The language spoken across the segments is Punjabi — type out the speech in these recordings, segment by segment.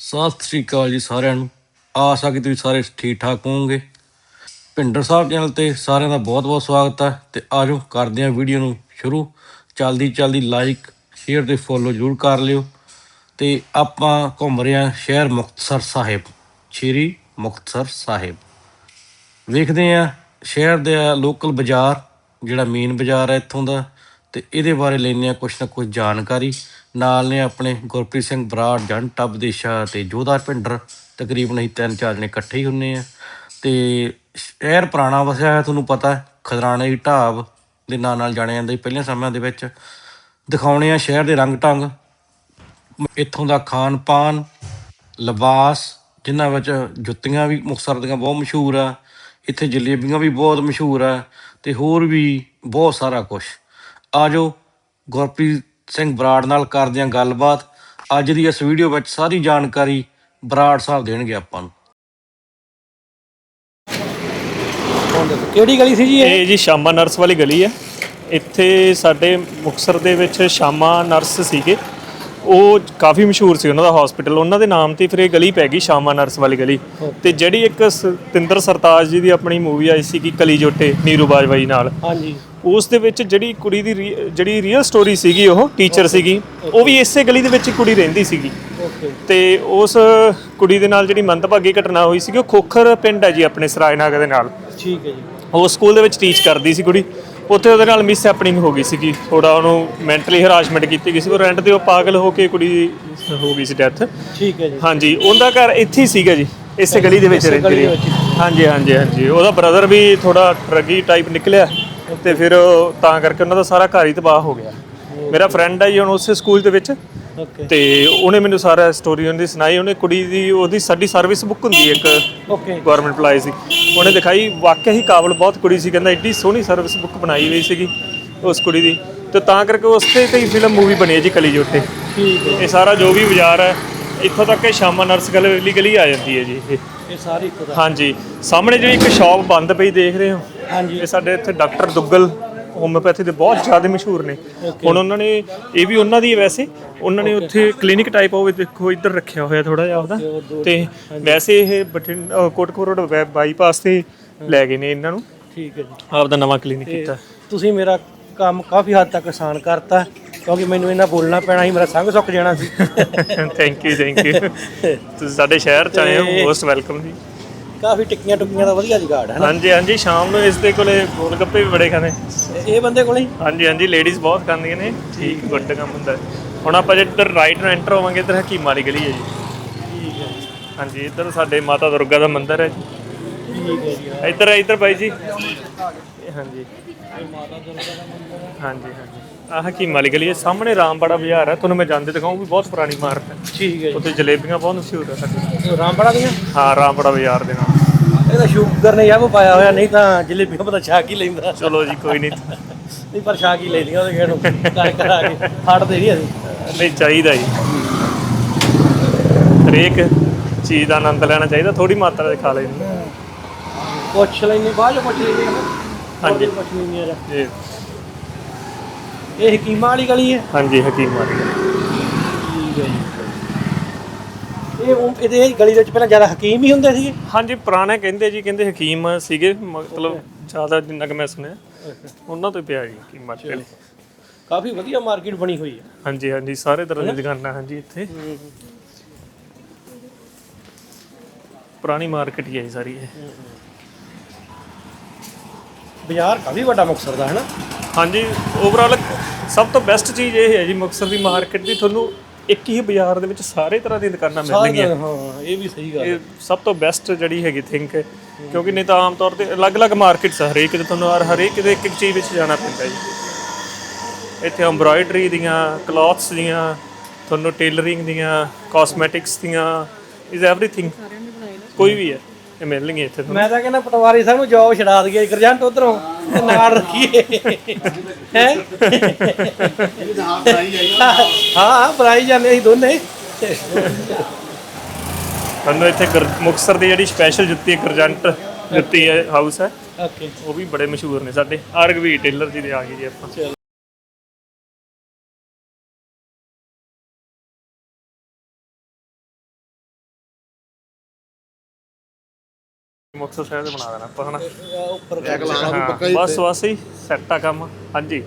ਸਤਿ ਸ੍ਰੀ ਅਕਾਲ ਜੀ ਸਾਰਿਆਂ ਨੂੰ। ਆਸ ਆ ਕਿ ਤੁਸੀਂ ਸਾਰੇ ਠੀਕ ਠਾਕ ਹੋਵੋਗੇ। ਭਿੰਡਰ ਸਾਹਿਬ ਚੈਨਲ ਤੇ ਸਾਰਿਆਂ ਦਾ ਬਹੁਤ ਬਹੁਤ ਸਵਾਗਤ ਹੈ ਤੇ ਆਜੋ ਕਰਦੇ ਹਾਂ ਵੀਡੀਓ ਨੂੰ ਸ਼ੁਰੂ। ਚਲਦੀ ਚਲਦੀ ਲਾਈਕ ਸ਼ੇਅਰ ਤੇ ਫੋਲੋ ਜਰੂਰ ਕਰ ਲਿਓ। ਤੇ ਆਪਾਂ ਘੁੰਮ ਰਹੇ ਹਾਂ ਸ਼ਹਿਰ ਮੁਕਤਸਰ ਸਾਹਿਬ, ਸ਼੍ਰੀ ਮੁਕਤਸਰ ਸਾਹਿਬ। ਵੇਖਦੇ ਹਾਂ ਸ਼ਹਿਰ ਦਾ ਲੋਕਲ ਬਾਜ਼ਾਰ, ਜਿਹੜਾ ਮੇਨ ਬਾਜ਼ਾਰ ਹੈ ਇੱਥੋਂ ਦਾ, ਤੇ ਇਹਦੇ ਬਾਰੇ ਲੈਂਦੇ ਆ ਕੁਛ ਨਾ ਕੁਛ ਜਾਣਕਾਰੀ। ਨਾਲ ਨੇ ਆਪਣੇ ਗੁਰਪ੍ਰੀਤ ਸਿੰਘ ਬਰਾੜ, ਜਨ ਟੱਬ ਦੇਸ਼ਾ ਤੇ ਜੋਧਾ ਭਿੰਡਰ ਤਕਰੀਬਨ ਅਸੀਂ ਤਿੰਨ ਚਾਰ ਜਣੇ ਇਕੱਠੇ ਹੀ ਹੁੰਨੇ ਆ। ਤੇ ਸ਼ਹਿਰ ਪੁਰਾਣਾ ਵਸਿਆ ਹੋਇਆ, ਤੁਹਾਨੂੰ ਪਤਾ ਖਦਰਾਣੇ ਦੀ ਢਾਬ ਦੇ ਨਾਂ ਨਾਲ ਜਾਣਿਆ ਜਾਂਦਾ ਸੀ ਪਹਿਲੇ ਸਮਿਆਂ ਦੇ ਵਿੱਚ। ਦਿਖਾਉਣੇ ਆ ਸ਼ਹਿਰ ਦੇ ਰੰਗ ਢੰਗ। ਇੱਥੋਂ ਦਾ ਖਾਣ ਪਾਨ, ਲਿਬਾਸ, ਜਿਨ੍ਹਾਂ ਵਿੱਚ ਜੁੱਤੀਆਂ ਵੀ ਮੁਕਤਸਰ ਦੀਆਂ ਬਹੁਤ ਮਸ਼ਹੂਰ ਆ। ਇੱਥੇ ਜਲੇਬੀਆਂ ਵੀ ਬਹੁਤ ਮਸ਼ਹੂਰ ਆ ਤੇ ਹੋਰ ਵੀ ਬਹੁਤ ਸਾਰਾ ਕੁਝ ਆਜੋ ਗੁਰਪ੍ਰੀਤ ਸਿੰਘ ਬਰਾੜ ਨਾਲ ਕਰਦੇ ਹਾਂ ਗੱਲਬਾਤ। ਅੱਜ ਦੀ ਇਸ ਵੀਡੀਓ ਵਿੱਚ ਸਾਰੀ ਜਾਣਕਾਰੀ ਬਰਾੜ ਸਾਹਿਬ ਦੇਣਗੇ ਆਪਾਂ ਨੂੰ। ਕਿਹੜੀ ਗਲੀ ਸੀ ਜੀ ਇਹ? ਇਹ ਜੀ ਸ਼ਾਮਾ ਨਰਸ ਵਾਲੀ ਗਲੀ ਹੈ। ਇੱਥੇ ਸਾਡੇ ਮੁਕਸਰ ਦੇ ਵਿੱਚ ਸ਼ਾਮਾ ਨਰਸ ਸੀਗੇ। ਉਹ ਕਾਫੀ ਮਸ਼ਹੂਰ ਸੀ ਉਹਨਾਂ ਦਾ ਹਸਪੀਟਲ ਉਹਨਾਂ ਦੇ ਨਾਮ ਤੇ ਫਿਰ ਇਹ ਗਲੀ ਪੈ ਗਈ ਸ਼ਾਮਾ ਨਰਸ ਵਾਲੀ ਗਲੀ। ਤੇ ਜਿਹੜੀ ਇੱਕ ਸਤਿੰਦਰ ਸਰਤਾਜ ਜੀ ਦੀ ਆਪਣੀ ਮੂਵੀ ਆਈ ਸੀ ਕਿ ਕਲੀ ਜੋਟੇ ਨੀਰੂ ਬਾਜਵਾਈ ਨਾਲ। ਹਾਂਜੀ। ਉਸ ਦੇ ਵਿੱਚ ਜਿਹੜੀ ਕੁੜੀ ਦੀ ਰੀ- ਜਿਹੜੀ ਰੀਅਲ ਸਟੋਰੀ ਸੀਗੀ ਉਹ ਟੀਚਰ ਸੀਗੀ ਉਹ ਵੀ ਇਸੇ ਗਲੀ ਦੇ ਵਿੱਚ ਹੀ ਕੁੜੀ ਰਹਿੰਦੀ ਸੀਗੀ। ਓਕੇ ਤੇ ਉਸ ਕੁੜੀ ਦੇ ਨਾਲ ਜਿਹੜੀ ਮੰਦਭਾਗੀ ਘਟਨਾ ਹੋਈ ਸੀਗੀ ਉਹ ਖੋਖਰ ਪਿੰਡ ਹੈ ਜੀ ਆਪਣੇ ਸਰਾਇਨਾਗ ਦੇ ਨਾਲ। ਠੀਕ ਹੈ ਜੀ। ਉਹ ਸਕੂਲ ਦੇ ਵਿੱਚ ਟੀਚ ਕਰਦੀ ਸੀ ਕੁੜੀ। ਉੱਥੇ ਉਹਦੇ ਨਾਲ ਮਿਸ ਹੈਪਨਿੰਗ ਹੋ ਗਈ ਸੀਗੀ। ਥੋੜਾ ਉਹਨੂੰ ਮੈਂਟਲੀ ਹਰਾਸਮੈਂਟ ਕੀਤੀ ਗਈ ਸੀ। ਉਹ ਰੈਂਟ ਤੇ ਉਹ ਪਾਗਲ ਹੋ ਕੇ ਕੁੜੀ ਦੀ ਹੋ ਗਈ ਸੀ ਡੈਥ ਠੀਕ ਹੈ ਜੀ। ਹਾਂਜੀ ਉਹਦਾ ਘਰ ਇੱਥੇ ਹੀ ਸੀਗਾ ਜੀ। ਇਸੇ ਗਲੀ ਦੇ ਵਿੱਚ ਇਸੇ ਰਹਿੰਦੀ ਦੇ ਰਹੀ। ਵਿੱਚ। ਹਾਂਜੀ ਹਾਂਜੀ ਹਾਂਜੀ। ਉਹਦਾ ਬ੍ਰਦਰ ਵੀ ਥੋੜਾ ਠੱਗੀ ਟਾਈਪ ਨਿਕਲਿਆ। ਤੇ ਫਿਰ ਤਾਂ ਕਰਕੇ ਉਹਨਾਂ ਦਾ ਸਾਰਾ ਘਰ ਹੀ ਤਬਾਹ ਹੋ ਗਿਆ। ਮੇਰਾ ਫਰੈਂਡ ਹੈ ਜੀ ਹੁਣ ਉਸੇ ਸਕੂਲ ਦੇ ਵਿੱਚ। ਓਕੇ ਤੇ ਉਹਨੇ ਮੈਨੂੰ ਸਾਰਾ ਸਟੋਰੀ ਉਹਦੀ ਸੁਣਾਈ ਉਹਨੇ ਕੁੜੀ ਦੀ ਉਹਦੀ ਸਾਡੀ ਸਰਵਿਸ ਬੁੱਕ ਹੁੰਦੀ ਹੈ ਇੱਕ ਓਕੇ ਗਵਰਨਮੈਂਟ EMPLOYE ਸੀ। ਉਹਨੇ ਦਿਖਾਈ ਵਾਕਿਆ ਹੀ ਕਾਬਲ ਬਹੁਤ ਕੁੜੀ ਸੀ ਕਹਿੰਦਾ ਐਡੀ ਸੋਹਣੀ ਸਰਵਿਸ ਬੁੱਕ ਬਣਾਈ ਹੋਈ ਸੀਗੀ ਉਸ ਕੁੜੀ ਦੀ। ਤੇ ਤਾਂ ਕਰਕੇ ਉਸ ਤੇ ਹੀ ਫਿਲਮ ਮੂਵੀ ਬਣੀ ਹੈ ਜੀ ਕਲੀ ਜੋਟੇ ਠੀਕ ਹੈ। ਇਹ ਸਾਰਾ ਜੋ ਵੀ ਬਾਜ਼ਾਰ ਹੈ ਇੱਥੋਂ ਤੱਕ ਕਿ ਸ਼ਾਮਾ ਨਰਸ ਗਲੀ ਗਲੀ ਆ ਜਾਂਦੀ ਹੈ ਜੀ ਇਹ। ਇਹ ਸਾਰੀ ਇੱਕੋ ਦਾ ਹਾਂਜੀ। ਸਾਹਮਣੇ ਜਿਹੜੀ ਇੱਕ ਸ਼ਾਪ ਬੰਦ ਪਈ ਦੇਖ ਰਹੇ ਹੋ? ਹਾਂਜੀ। ਇਹ ਸਾਡੇ ਇੱਥੇ ਡਾਕਟਰ ਦੁੱਗਲ ਹੋਮਿਓਪੈਥੀ ਦੇ ਬਹੁਤ ਜ਼ਿਆਦਾ ਮਸ਼ਹੂਰ ਨੇ। ਹੁਣ ਉਹਨਾਂ ਨੇ ਇਹ ਵੀ ਉਹਨਾਂ ਦੀ ਹੈ ਵੈਸੇ। ਉਹਨਾਂ ਨੇ ਉੱਥੇ ਕਲੀਨਿਕ ਟਾਈਪ ਹੋਵੇ ਦੇਖੋ ਇੱਧਰ ਰੱਖਿਆ ਹੋਇਆ ਥੋੜਾ ਜਿਹਾ ਉਹਦਾ। ਤੇ ਵੈਸੇ ਇਹ ਬਠਿੰਡਾ ਕੋਟਕਪੂਰ ਰੋਡ ਬਾਈਪਾਸ ਤੇ ਲੈ ਗਏ ਨੇ ਇਹਨਾਂ ਨੂੰ। ਠੀਕ ਹੈ ਜੀ। ਆਪਦਾ ਨਵਾਂ ਕਲੀਨਿਕ ਕੀਤਾ। ਤੁਸੀਂ ਮੇਰਾ ਕੰਮ ਕਾਫੀ ਹੱਦ ਤੱਕ ਆਸਾਨ ਕਰਤਾ। ਕਿਉਂਕਿ ਮੈਨੂੰ ਇਹਨਾਂ ਬੋਲਣਾ ਪੈਣਾ ਸੀ ਮੇਰਾ ਸੰਗ ਸੁੱਕ ਜਾਣਾ ਸੀ। ਥੈਂਕ ਯੂ ਥੈਂਕ ਯੂ ਤੁਸੀਂ ਸਾਡੇ ਸ਼ਹਿਰ ਚ ਆਏ ਹੋ ਮੋਸਟ ਵੈਲਕਮ ਜੀ। ਕਾਫੀ ਟਿੱਕੀਆਂ ਟੁੱਕੀਆਂ ਦਾ ਵਧੀਆ ਜੁਗਾੜ ਹੈ ਨਾ? ਹਾਂਜੀ ਹਾਂਜੀ ਸ਼ਾਮ ਨੂੰ ਇਸ ਦੇ ਕੋਲੇ ਗੋਲ ਗੱਪੇ ਵੀ ਬੜੇ ਖਾਣੇ ਇਹ ਬੰਦੇ ਕੋਲੇ? ਹਾਂਜੀ ਹਾਂਜੀ ਲੇਡੀਜ਼ ਬਹੁਤ ਖਾਂਦੀਆਂ ਨੇ ਠੀਕ ਗੁੱਡ ਕੰਮ ਹੁੰਦਾ। ਹੁਣ ਆਪਾਂ ਜੇ ਇੱਧਰ ਰਾਈਟ ਨੂੰ ਐਂਟਰ ਹੋਵਾਂਗੇ ਇੱਧਰ ਹਕੀਮ ਵਾਲੀ ਗਲੀ ਹੈ ਜੀ। ਠੀਕ ਹੈ ਹਾਂਜੀ ਇੱਧਰ ਸਾਡੇ ਮਾਤਾ ਦੁਰਗਾ ਦਾ ਮੰਦਿਰ ਹੈ ਜੀ। ਠੀਕ ਹੈ ਜੀ ਇੱਧਰ ਇੱਧਰ ਬਾਈ ਜੀ। ਇਹ ਹਾਂਜੀ ਹਾਂਜੀ ਹਾਂਜੀ। ਆਹ ਹਕੀਮ ਵਾਲੀ ਗਲੀ ਹੈ। ਸਾਹਮਣੇ ਰਾਮਬੜਾ ਬਾਜ਼ਾਰ ਹੈ। ਤੁਹਾਨੂੰ ਮੈਂ ਜਾਂਦੇ ਦਿਖਾਉਂ ਵੀ ਬਹੁਤ ਪੁਰਾਣੀ ਇਮਾਰਤ ਹੈ। ਠੀਕ ਹੈ ਉੱਥੇ ਜਲੇਬੀਆਂ ਬਹੁਤ ਮਸ਼ਹੂਰ ਹੈ ਸਾਡੀ ਜੀ ਰਾਮਬੜਾ ਦੀਆਂ? ਹਾਂ ਰਾਮਬੜਾ ਬਾਜ਼ਾਰ ਦੇ ਨਾਲ। ਇਹਦਾ ਸ਼ੂਗਰ ਨੇ ਯਾਬ ਪਾਇਆ ਹੋਇਆ ਨਹੀਂ ਤਾਂ ਜਲੇਬੀਆਂ ਪਤਾ ਛਾਕ ਹੀ ਲੈਂਦਾ। ਚਲੋ ਜੀ ਕੋਈ ਨਹੀਂ। ਨਹੀਂ ਪਰ ਛਾਕ ਹੀ ਲੈਂਦੀਆਂ ਉਹਦੇ ਖੇਡ। ਨੂੰ ਕਰ ਕਰਾ ਕੇ ਹਟਦੇ ਨਹੀਂ ਅਸੀਂ। ਨਹੀਂ ਚਾਹੀਦਾ ਜੀ। ਹਰੇਕ ਚੀਜ਼ ਦਾ ਆਨੰਦ ਲੈਣਾ ਚਾਹੀਦਾ ਥੋੜੀ ਮਾਤਰਾ ਚ ਖਾ ਲੈਣੀ। ਪੁੱਛ ਲੈਣੀ ਬਾਅਦ ਚ ਪੁੱਛ ਲੈਣੀ ਹਾਂਜੀ। ਪੁੱਛ ਲੈਣੀ ਆ। ਜੀ। ਇਹ ਹਕੀਮਾਂ ਵਾਲੀ ਗਲੀ ਹੈ? ਹਾਂਜੀ ਹਕੀਮ ਵਾਲੀ ਠੀਕ ਹੈ ਜੀ। ਇਹ ਉਹ- ਇਹਦੇ ਇਹ ਗਲੀ ਦੇ ਵਿੱਚ ਪਹਿਲਾਂ ਜ਼ਿਆਦਾ ਹਕੀਮ ਹੀ ਹੁੰਦੇ ਸੀਗੇ? ਹਾਂਜੀ ਪੁਰਾਣੇ ਕਹਿੰਦੇ ਜੀ ਕਹਿੰਦੇ ਹਕੀਮ ਸੀਗੇ ਮਤਲਬ ਜ਼ਿਆਦਾ ਜਿੰਨਾ ਕਿ ਮੈਂ ਸੁਣਿਆ। ਉਹਨਾਂ ਤੋਂ ਹੀ ਪਿਆ ਜੀ ਹਕੀਮ ਅੱਜ ਕਾਫੀ ਵਧੀਆ ਮਾਰਕੀਟ ਬਣੀ ਹੋਈ ਹੈ। ਹਾਂਜੀ ਹਾਂਜੀ ਸਾਰੇ ਤਰ੍ਹਾਂ ਦੀ ਦੁਕਾਨਾਂ ਹਾਂਜੀ ਇੱਥੇ। ਪੁਰਾਣੀ ਮਾਰਕੀਟ ਹੀ ਹੈ ਜੀ ਸਾਰੀ ਇਹ। ਬਾਜ਼ਾਰ ਕਾਫੀ ਵੱਡਾ ਮੁਕਤਸਰ ਦਾ ਹੈ ਨਾ ਹਾਂਜੀ ਓਵਰਆਲ ਸਭ ਤੋਂ ਬੈਸਟ ਚੀਜ਼ ਇਹ ਹੈ ਜੀ ਮੁਕਤਸਰ ਦੀ ਮਾਰਕੀਟ ਦੀ ਤੁਹਾਨੂੰ ਇੱਕ ਹੀ ਬਾਜ਼ਾਰ ਦੇ ਵਿੱਚ ਸਾਰੇ ਤਰ੍ਹਾਂ ਦੀਆਂ ਦੁਕਾਨਾਂ ਮਿਲਣਗੀਆਂ। ਹਾਂ ਇਹ ਵੀ ਸਹੀ ਗੱਲ ਇਹ ਸਭ ਤੋਂ ਬੈਸਟ ਜਿਹੜੀ ਹੈਗੀ ਥਿੰਕ ਕਿਉਂਕਿ ਨਹੀਂ ਤਾਂ ਆਮ ਤੌਰ ਤੇ ਅਲੱਗ-ਅਲੱਗ ਮਾਰਕੀਟਸ ਆ ਹਰੇਕ ਦੇ ਤੁਹਾਨੂੰ ਹਰ ਹਰੇਕ ਦੇ ਇੱਕ-ਇੱਕ ਚੀਜ਼ ਵਿੱਚ ਜਾਣਾ ਪੈਂਦਾ ਜੀ। ਇੱਥੇ ਐਮਬ੍ਰਾਇਡਰੀ ਦੀਆਂ ਕਲੌਥਸ ਦੀਆਂ ਤੁਹਾਨੂੰ ਟੇਲਰਿੰਗ ਦੀਆਂ ਕਾਸਮੈਟਿਕਸ ਦੀਆਂ ਇਜ਼ ਐਵਰੀਥਿੰਗ ਕੋਈ ਵੀ ਹੈ। ਇਹ ਮਿਲਣਗੇ ਇੱਥੇ ਤੁਹਾਨੂੰ। ਮੈਂ ਤਾਂ ਕਹਿੰਦਾ ਪਟਵਾਰੀ ਸਾਹਿਬ ਨੂੰ ਜੌਬ ਛਡਾ ਦਈਏ ਗਰਜੰਟ ਉਧਰੋਂ ਨਾਲ ਰੱਖੀਏ। ਹੈ? ਹਾਂ ਬਰਾਈ ਜਾਂਦੇ ਅਸੀਂ ਦੋਨੇ। ਤੁਹਾਨੂੰ ਇੱਥੇ ਗੁਰ- ਮੁਕਤਸਰ ਦੀ ਜਿਹੜੀ ਸਪੈਸ਼ਲ ਜੁੱਤੀ ਹੈ ਗਰਜੰਟ ਜੁੱਤੀ ਹੈ ਹਾਊਸ ਹੈ ਓਕੇ ਉਹ ਵੀ ਬੜੇ ਮਸ਼ਹੂਰ ਨੇ ਸਾਡੇ। ਆਰਗਵੀ ਟੇਲਰ ਜੀ ਦੇ ਆ ਗਏ ਜੀ ਆਪਾਂ। ਮੁਕਤਸਰ ਸਾਹਿਬ ਦੇ ਬਣਾ ਦੇਣਾ ਆਪਾਂ ਹਨਾ? ਉੱਪਰ ਹਾਂ, ਬਸ ਬਸ ਹੀ ਸੈੱਟ ਆ ਕੰਮ ਹਾਂਜੀ।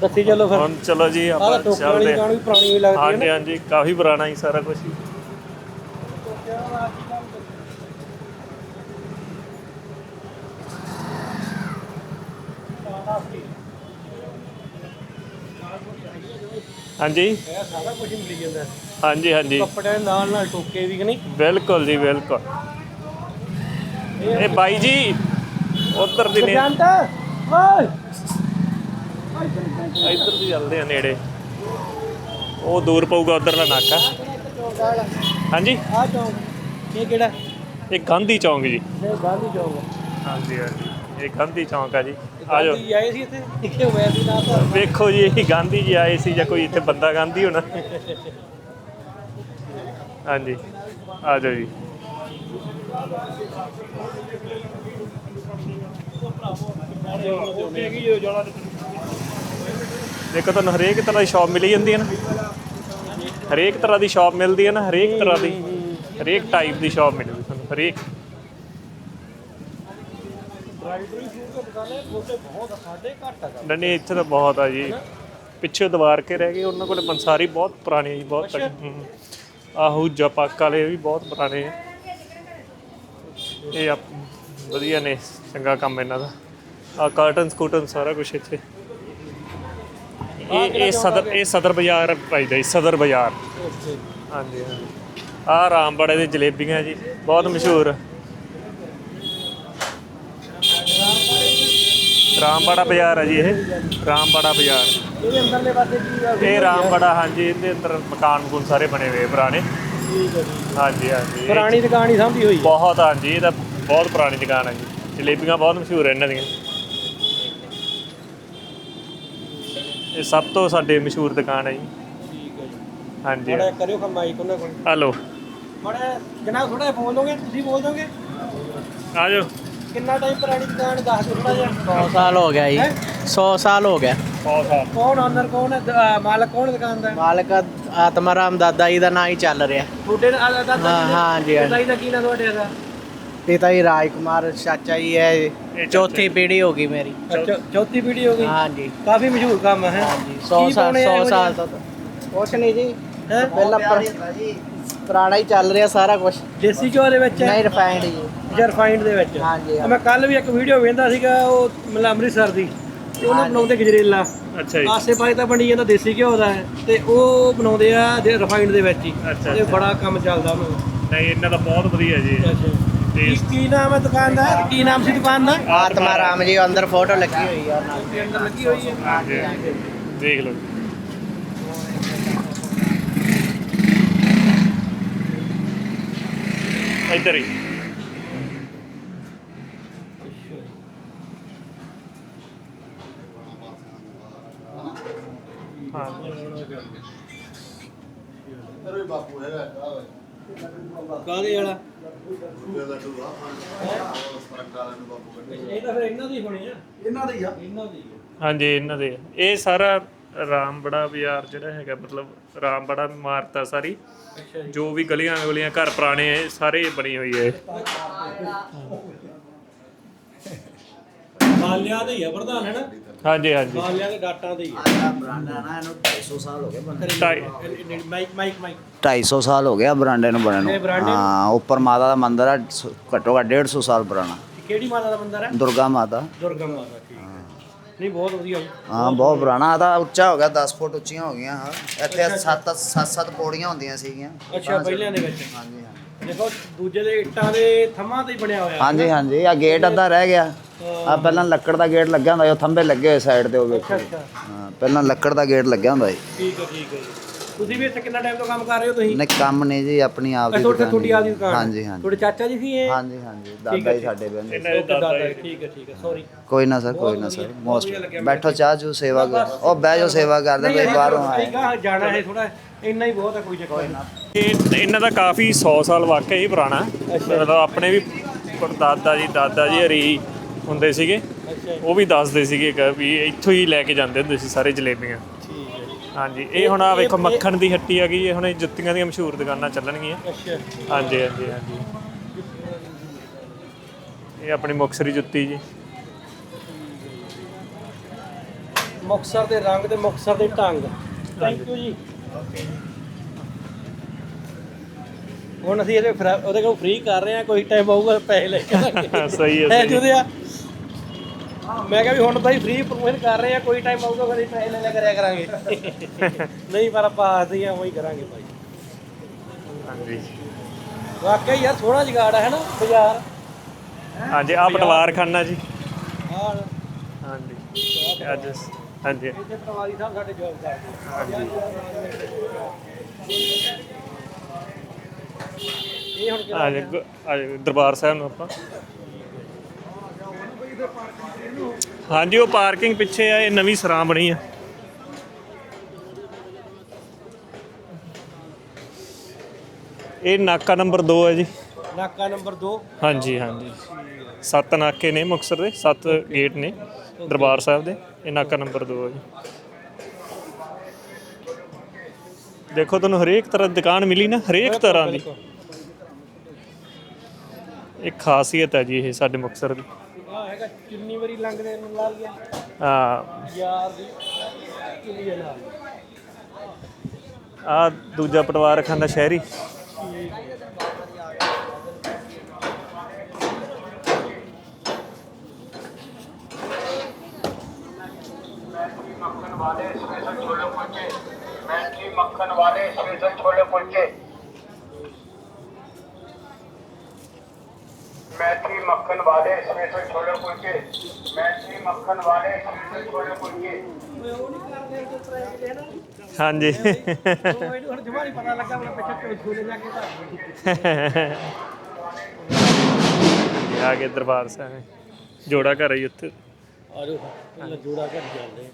ਦੱਸੀ ਚੱਲੋ ਫਿਰ। ਹੁਣ ਚਲੋ ਜੀ ਆਹ ਆਪਾਂ ਟੋਕਰ ਵਾਲੀ ਚੱਲਦੇ ਹਾਂ। ਗਾਣ ਵੀ ਪੁਰਾਣੀ ਵੀ ਲੱਗਦੀ ਹੈ ਹਾਂਜੀ ਹਾਂਜੀ ਕਾਫੀ ਪੁਰਾਣਾ ਹੀ ਸਾਰਾ ਕੁਝ ਹਾਂਜੀ। ਇਹ ਸਾਰਾ ਕੁਝ ਮਿਲ ਜਾਂਦਾ। ਹਾਂਜੀ ਹਾਂਜੀ। ਕੱਪੜਿਆਂ ਦੇ ਨਾਲ ਨਾਲ ਟੋਕੇ ਵੀ ਕਿ ਨਹੀਂ? ਬਿਲਕੁਲ ਜੀ ਬਿਲਕੁਲ। ਇਹ ਬਾਈ ਜੀ ਉਧਰ ਦੀ ਨੇ। ਜਾਨਤਾ ਓਏ। ਇੱਧਰ ਦੀ ਚੱਲਦੇ ਆ ਨੇੜੇ। ਉਹ ਦੂਰ ਪਊਗਾ ਉਧਰਲਾ ਨਾਕਾ। ਹਾਂਜੀ? ਆ ਚੌਂਕ। ਇਹ ਕਿਹੜਾ? ਇਹ ਗਾਂਧੀ ਚੌਂਕ ਜੀ। ਇਹ ਗਾਂਧੀ ਚੌਂਕ ਹਾਂਜੀ ਹਾਂਜੀ। ਇਹ ਗਾਂਧੀ ਚੌਂਕ ਆ ਜੀ। ਆ ਜਾਓ। ਗਾਂਧੀ ਆਏ ਸੀ ਇੱਥੇ? ਇੱਥੇ ਹੋਇਆ ਸੀ ਨਾ ਤਾਂ। ਵੇਖੋ ਜੀ ਇਹ ਗਾਂਧੀ ਜੀ ਆਏ ਸੀ ਜਾਂ ਕੋਈ ਇੱਥੇ ਬੰਦਾ ਗਾਂਧੀ ਹੋਣਾ। ਹਾਂਜੀ। ਆ ਜਾਓ ਜੀ। ਦੇਖੋ ਤੁਹਾਨੂੰ ਹਰੇਕ ਤਰ੍ਹਾਂ ਦੀ ਸ਼ਾਪ ਮਿਲ ਜਾਂਦੀ ਹੈ ਨਾ। ਹਰੇਕ ਤਰ੍ਹਾਂ ਦੀ ਸ਼ਾਪ ਮਿਲਦੀ ਹੈ ਨਾ, ਹਰੇਕ ਤਰ੍ਹਾਂ ਦੀ, ਹਰੇਕ ਟਾਈਪ ਦੀ ਸ਼ਾਪ ਮਿਲੂਗੀ ਤੁਹਾਨੂੰ, ਹਰੇਕ। ਡਰਾਈਵਰੀ ਫੂਡ ਦੀ ਦੁਕਾਨ ਹੈ ਬਹੁਤ ਸਾਡੇ ਘੱਟ ਆ ਨਹੀਂ, ਇੱਥੇ ਤਾਂ ਬਹੁਤ ਆ ਜੀ। ਪਿੱਛੇ ਦੀਵਾਰ ਕੇ ਰਹਿ ਗਏ, ਉਹਨਾਂ ਕੋਲ ਪੰਸਾਰੀ ਬਹੁਤ ਪੁਰਾਣੀ ਹੈ ਜੀ, ਬਹੁਤ ਤੱਕ ਆਹੂ, ਜਪਾਕ ਵਾਲੇ ਵੀ ਬਹੁਤ ਪੁਰਾਣੇ ਆ। ਇਹ ਆਪ ਵਧੀਆ ਨੇ, ਚੰਗਾ ਕੰਮ ਇਹਨਾਂ ਦਾ। ਆ ਕਾਰਟਨ ਸਕੂਟਨ ਸਾਰਾ ਕੁਝ ਇੱਥੇ। ਇਹ ਇਹ ਸਦਰ ਇਹ ਸਦਰ ਬਾਜ਼ਾਰ ਪੈਂਦਾ ਜੀ, ਸਦਰ ਬਾਜ਼ਾਰ। ਹਾਂਜੀ ਹਾਂਜੀ। ਆ ਰਾਮਬੜੇ ਦੀ ਜਲੇਬੀਆਂ ਜੀ, ਬਹੁਤ ਮਸ਼ਹੂਰ। ਰਾਮਬੜਾ ਬਾਜ਼ਾਰ ਹੈ ਜੀ ਇਹ। ਰਾਮਬੜਾ ਬਾਜ਼ਾਰ। ਇਹਦੇ ਅੰਦਰਲੇ ਪਾਸੇ ਕੀ ਇਹ ਰਾਮਬੜਾ, ਹਾਂਜੀ, ਇਹਦੇ ਅੰਦਰ ਮਕਾਨ ਮਕੂਨ ਸਾਰੇ ਬਣੇ ਹੋਏ ਪੁਰਾਣੇ ਠੀਕ ਹੈ ਜੀ ਹਾਂਜੀ ਹਾਂਜੀ। ਇਹ ਪੁਰਾਣੀ ਦੁਕਾਨ ਹੀ ਸਾਂਭੀ ਹੋਈ ਬਹੁਤ ਹਾਂਜੀ ਇਹ ਤਾਂ ਬਹੁਤ ਪੁਰਾਣੀ ਦੁਕਾਨ ਹੈ ਜੀ। ਜਲੇਬੀਆਂ ਬਹੁਤ ਮਸ਼ਹੂਰ ਹੈ ਇਹਨਾਂ ਦੀਆਂ। ਇਹ ਸਭ ਤੋਂ ਸਾਡੇ ਮਸ਼ਹੂਰ ਦੁਕਾਨ ਹੈ ਜੀ। ਠੀਕ ਹੈ ਜੀ। ਹਾਂਜੀ। ਬੜਾ ਕਰਿਓ ਫਿਰ ਮਾਈਕ ਉਹਨਾਂ ਕੋਲ। ਹਲੋ। ਬੜਾ ਜਨਾਬ ਥੋੜਾ ਬੋਲ ਦੋਗੇ ਤੁਸੀਂ ਬੋਲ ਦੋਗੇ। ਆ ਜਾਓ। ਕਿੰਨਾ ਟਾਈਮ ਪੁਰਾਣੀ ਦੁਕਾਨ ਦੱਸ ਦਿਓ ਥੋੜਾ ਜਿਹਾ। 100 ਸਾਲ ਹੋ ਗਿਆ ਜੀ। ਹੈਂ? 100 ਸਾਲ ਹੋ ਗਿਆ। ਬਹੁਤ ਸਾਲ। ਕੌਣ ਓਨਰ ਕੌਣ ਹੈ ਦ- ਅਹ ਮਾਲਕ ਕੌਣ ਦੁਕਾਨ ਦਾ? ਮਾਲਕ ਆਤਮਾ ਰਾਮ ਦਾਦਾ ਜੀ ਦਾ ਨਾਂ ਹੀ ਚੱਲ ਰਿਹਾ। ਤੁਹਾਡੇ ਨਾਲ ਦਾਦਾ ਜੀ ਹਾਂ, ਦਾ- ਹਾਂ ਜੀ, ਹਾਂ। ਦਾਦਾ ਜੀ ਦਾ ਕੀ ਨਾਮ ਤੁਹਾਡੇ ਦਾ? ਪਿਤਾ ਜੀ ਰਾਜ ਕੁਮਾਰ ਚਾਚਾ ਜੀ ਹੈ। ਚੌਥੀ। ਪੀੜ੍ਹੀ ਹੋ ਗਈ ਮੇਰੀ। ਅੱਛਾ ਚੌਥੀ ਪੀੜ੍ਹੀ ਹੋ ਗਈ? ਹਾਂਜੀ ਕਾਫੀ ਮਸ਼ਹੂਰ ਕੰਮ ਹੈ ਹਾਂਜੀ 100 ਸਾਲ 100 ਸਾਲ ਤੋਂ। ਕੁਛ ਨਹੀਂ ਜੀ। ਹੈ? ਪਹਿਲਾਂ ਪਰ- ਪੁਰਾਣਾ ਹੀ ਚੱਲ ਰਿਹਾ ਸਾਰਾ ਕੁਝ ਦੇਸੀ ਘਿਓ ਦੇ ਵਿੱਚ ਨਹੀਂ ਰਿਫਾਈਨਡ ਜੀ। ਜਾਂ ਰਿਫਾਈਨਡ ਦੇ ਵਿੱਚ? ਹਾਂਜੀ ਮੈਂ ਕੱਲ ਵੀ ਇੱਕ ਵੀਡੀਓ ਵੇਖਦਾ ਸੀਗਾ ਉਹ ਮਤਲਬ ਅੰਮ੍ਰਿਤਸਰ ਦੀ। ਤੇ ਉਹਨਾਂ ਬਣਾਉਂਦੇ ਗਜਰੇਲਾ। ਅੱਛਾ ਜੀ। ਆਸੇ ਪਾਸੇ ਤਾਂ ਬਣੀ ਜਾਂਦਾ ਦੇਸੀ ਘਿਓ ਦਾ। ਹੈ ਤੇ ਉਹ ਬਣਾਉਂਦੇ ਆ ਰਿਫਾਈਨਡ ਦੇ ਵਿੱਚ ਹੀ। ਅੱਛਾ, ਤੇ ਅੱਛਾ। ਬੜਾ ਕੰਮ ਚੱਲਦਾ ਉਹਨਾਂ। ਨਹੀਂ ਇਹਨਾਂ ਦਾ ਬਹੁਤ ਵਧੀਆ ਜੀ। ਕੀ ਕੀ ਨਾਮ ਹੈ ਦੁਕਾਨ ਦਾ? ਕੀ ਨਾਮ ਸੀ ਦੁਕਾਨ ਦਾ? ਆਤਮਾ ਰਾਮ ਜੀ ਅੰਦਰ ਫੋਟੋ ਲੱਗੀ ਹੋਈ ਆ ਉਹਨਾਂ ਦੀ। ਅੰਦਰ ਲੱਗੀ ਹੋਈ ਹੈ। ਹਾਂਜੀ ਦੇਖ ਲਓ ਇੱਧਰ ਹੀ ਹਾਂ ਕਾਹਦੇ ਵਾਲਾ? ਇਹ ਤਾਂ ਫਿਰ ਇਹਨਾਂ ਦੀ ਹੋਣੀ ਆ। ਇਹਨਾਂ ਦੀ ਆ ਇਹਨਾਂ ਦੀ ਹਾਂਜੀ ਇਹਨਾਂ ਦੇ ਇਹ ਸਾਰਾ ਰਾਮਬੜਾ ਬਾਜ਼ਾਰ ਜਿਹੜਾ ਹੈਗਾ ਮਤਲਬ ਰਾਮਬੜਾ ਇਮਾਰਤ ਆ ਸਾਰੀ। ਅੱਛਾ ਜੀ। ਜੋ ਵੀ ਗਲੀਆਂ ਗਲੀਆਂ ਘਰ ਪੁਰਾਣੇ ਸਾਰੇ ਬਣੀ ਹੋਈ ਹੈ। ਮਾਲਿਆ ਦੇ ਹੀ ਆ ਪ੍ਰਧਾਨ ਹੈ ਨਾ? ਹਾਂਜੀ ਹਾਂਜੀ। ਮਾਲਿਆ ਦੇ ਡਾਟਾਂ ਦੇ ਹੀ ਆ। ਬਰਾਂਡਾ ਨਾ ਇਹਨੂੰ 250 ਸਾਲ ਹੋ ਗਏ ਬਣੇ ਢਾਈ- ਮਾਈਕ ਮਾਈਕ ਮਾਈਕ। 250 ਸਾਲ ਹੋ ਗਿਆ ਬਰਾਂਡੇ ਨੂੰ ਇਹ ਨੂੰ। ਬਰਾਂਡੇ ਨੂੰ? ਹਾਂ ਉੱਪਰ ਮਾਤਾ ਦਾ ਮੰਦਿਰ ਹੈ ਸ- ਘੱਟੋ ਘੱਟ 150 ਸਾਲ ਪੁਰਾਣਾ। ਕਿਹੜੀ ਮਾਤਾ ਦਾ ਮੰਦਿਰ ਹੈ ਦੁਰਗਾ ਮਾਤਾ। ਦੁਰਗਾ ਮਾਤਾ। ਨਹੀਂ ਬਹੁਤ ਵਧੀਆ। ਜੀ ਹਾਂ ਬਹੁਤ ਪੁਰਾਣਾ। ਆ ਤਾਂ ਉੱਚਾ ਹੋ ਗਿਆ 10 ਫੁੱਟ ਉੱਚੀਆਂ ਹੋ ਗਈਆਂ ਹਾਂ। ਇੱਥੇ 7 7 7 ਪੌੜੀਆਂ ਹੁੰਦੀਆਂ ਸੀਗੀਆਂ। ਅੱਛਾ ਪਹਿਲਿਆਂ ਦੇ ਵਿੱਚ। ਹਾਂਜੀ ਹਾਂ। ਦੇਖੋ ਦੂਜੇ ਦੇ ਇੱਟਾਂ ਦੇ ਥੰਮਾਂ ਤੇ ਹੀ ਬਣਿਆ ਹੋਇਆ। ਹਾਂਜੀ ਹਾਂਜੀ। ਆ ਗੇਟ ਅੱਧਾ ਰਹਿ ਗਿਆ। ਆ ਪਹਿਲਾਂ ਲੱਕੜ ਦਾ ਗੇਟ ਲੱਗਿਆ ਹੁੰਦਾ ਸੀ, ਉਹ ਥੰਬੇ ਲੱਗੇ ਹੋਏ ਸਾਈਡ ਤੇ ਉਹ ਵੇਖੋ। ਅੱਛਾ। ਹਾਂ ਪਹਿਲਾਂ ਲੱਕੜ ਦਾ ਗੇਟ ਲੱਗਿਆ ਹੁੰਦਾ ਸੀ। ਠੀਕ ਹੈ ਠੀਕ ਹੈ ਜੀ। ਤੁਸੀਂ ਵੀ ਇੱਥੇ ਕਿੰਨਾ ਟਾਈਮ ਤੋਂ ਕੰਮ ਕਰ ਰਹੇ ਹੋ ਤੁਸੀਂ? ਨਹੀਂ ਕੰਮ ਨਹੀਂ ਜੀ ਆਪਣੀ ਆਪ ਦੀ ਤੁਹਾਡੀ ਦੁਕਾਨ ਤੁਹਾਡੀ ਹਾਂਜੀ ਹਾਂਜੀ। ਤੁਹਾਡੇ ਚਾਚਾ ਜੀ ਸੀ ਇਹ? ਹਾਂਜੀ ਹਾਂਜੀ। ਦਾਦਾ ਹੀ। ਸਾਡੇ ਬੰਦੇ ਇਹਨਾਂ ਦੇ ਓਕੇ ਦਾਦਾ ਜੀ, ਠੀਕ ਹੈ ਠੀਕ ਹੈ। ਸੌਰੀ ਕੋਈ ਨਾ ਸਰ ਕੋਈ ਨਾ ਸਰ। ਮੋਸਟ ਬੈਠੋ ਚਾਹ ਚੂ ਸੇਵਾ ਕਰ। ਉਹ ਬਹਿ ਜਾਓ ਸੇਵਾ ਕਰਦੇ ਬਈ ਬਾਹਰੋਂ ਆਏ। ਜਾਣਾ ਹੈ ਥੋੜਾ ਇੰਨਾ ਹੀ ਬਹੁਤ ਹੈ ਕੋਈ ਚੱਕਰ ਨਹੀਂ। ਇਹ ਇਹਨਾਂ ਦਾ ਕਾਫੀ 100 ਸਾਲ ਵਾਕਿਆ ਹੀ ਪੁਰਾਣਾ। ਹੈ। ਮਤਲਬ ਆਪਣੇ ਵੀ ਪੜਦਾਦਾ ਜੀ ਦਾਦਾ ਜੀ ਹਰੀ ਹੁੰਦੇ ਸੀਗੇ। ਅੱਛਾ ਉਹ ਵੀ ਦੱਸਦੇ ਸੀਗੇ ਕਿ ਵੀ ਇੱਥੋਂ ਹੀ ਲੈ ਕੇ ਜਾਂਦੇ ਹੁੰਦੇ ਸੀ ਸਾਰੇ ਜਲੇਬੀਆਂ। ਜੀ ਹਾਂਜੀ ਇਹ ਹੁਣ ਆ ਵੇਖੋ ਮੱਖਣ ਦੀ ਹੱਟੀ ਆ ਗਈ ਇਹ ਹੁਣ ਇਹ ਜੁੱਤੀਆਂ ਦੀਆਂ ਮਸ਼ਹੂਰ ਦੁਕਾਨਾਂ ਚੱਲਣਗੀਆਂ। ਅੱਛਾ ਹਾਂਜੀ ਹਾਂਜੀ ਹਾਂਜੀ। ਇਹ ਆਪਣੀ ਮੁਕਸਰੀ ਜੁੱਤੀ ਜੀ। ਮੁਕਸਰ ਦੇ ਰੰਗ ਤੇ ਮੁਕਸਰ ਦੇ ਢੰਗ। ਥੈਂਕ ਯੂ ਜੀ। ਹੁਣ ਅਸੀਂ ਇਹਦੇ ਉਹਦੇ ਕੋਲ ਫ੍ਰੀ ਕਰ ਰਹੇ ਆ ਕੋਈ ਟਾਈਮ ਆਊਗਾ ਪੈਸੇ ਲੈ ਕੇ। ਸਹੀ ਹੈ, ਹੈ। ਸਹੀ। ਜੁਦਿਆ ਮੈਂ ਕਿਹਾ ਵੀ ਹੁਣ ਤਾਂ ਹੀ ਫ੍ਰੀ ਪ੍ਰੋਮੋਸ਼ਨ ਕਰ ਰਹੇ ਆ ਕੋਈ ਟਾਈਮ ਆਊਗਾ ਫਿਰ ਪੈਸੇ ਲੈ ਲਿਆ ਕਰਿਆ ਕਰਾਂਗੇ। ਨਹੀਂ ਪਰ ਆਪਾਂ ਆਖਦੇ ਆ ਉਹੀ ਕਰਾਂਗੇ ਭਾਈ। ਹਾਂਜੀ। ਵਾਕਈ ਯਾਰ ਸੋਹਣਾ ਜਗਾੜ ਹੈ ਨਾ ਬਾਜ਼ਾਰ? ਹਾਂਜੀ ਆ ਪਟਵਾਰਖਾਨਾ ਜੀ। ਹਾਂ। ਹਾਂਜੀ। ਤੇ ਅੱਜ ਹਾਂਜੀ। ਇੱਥੇ ਪਟਵਾਰੀ ਸਾਹਿਬ ਸਾਡੇ ਜੋਬ ਕਰਦੇ ਇਹ ਹੁਣ ਅੱਜ ਅੱਜ ਦਰਬਾਰ ਸਾਹਿਬ ਨੂੰ ਆਪਾਂ। ਹਾਂਜੀ ਉਹ ਪਾਰਕਿੰਗ ਪਿੱਛੇ ਆ ਇਹ ਨਵੀਂ ਸਰਾਂ ਬਣੀ ਆ। ਇਹ ਨਾਕਾ ਨੰਬਰ 2 ਹੈ ਜੀ। ਨਾਕਾ ਨੰਬਰ 2 ਹਾਂਜੀ ਹਾਂਜੀ। ਸੱਤ ਨਾਕੇ ਨੇ ਮੁਕਤਸਰ ਦੇ ਸੱਤ ਗੇਟ ਨੇ ਦਰਬਾਰ ਸਾਹਿਬ ਦੇ ਇਹ ਨਾਕਾ ਨੰਬਰ 2 ਹੈ ਜੀ। ਦੇਖੋ ਤੁਹਾਨੂੰ ਹਰੇਕ ਤਰ੍ਹਾਂ ਦੀ ਦੁਕਾਨ ਮਿਲੀ ਨਾ ਹਰੇਕ ਤਰ੍ਹਾਂ ਦੀ। ਇੱਕ ਖਾਸੀਅਤ ਹੈ ਜੀ ਇਹ ਸਾਡੇ ਮੁਕਤਸਰ ਦੀ। ਹੈਗਾ ਕਿੰਨੀ ਵਾਰੀ ਲੰਘਦੇ ਨੂੰ ਲਾ ਗਿਆ ਆ ਯਾਰ ਦੀ ਕਿੰਨੀ ਹੈ ਨਾਲ ਆ ਦੂਜਾ ਪਟਵਾਰਖਾਨਾ ਸ਼ਹਿਰੀ मक्खन वाले स्पेशल छोले कुलचे मैथी मक्खन वाले स्पेशल छोले कुलचे मक्खन वाले स्पेशल छोले कुलचे मैथी मक्खन वाले स्पेशल छोले कुलचे ਹਾਂਜੀ ਉਹ ਇਹਨੂੰ ਹੁਣ ਜਮਾ ਨਹੀਂ ਪਤਾ ਲੱਗਾ ਮੈਂ ਪਿੱਛੇ ਝੋਲੇ ਝੋਲੇ ਜਾ ਕੇ ਧਰ ਆ ਗਏ ਦਰਬਾਰ ਸਾਹਿਬ ਜੋੜਾ ਘਰ ਹੈ ਜੀ ਉੱਥੇ ਆ ਜਾਓ ਪਹਿਲਾਂ ਜੋੜਾ ਘਰ ਚੱਲਦੇ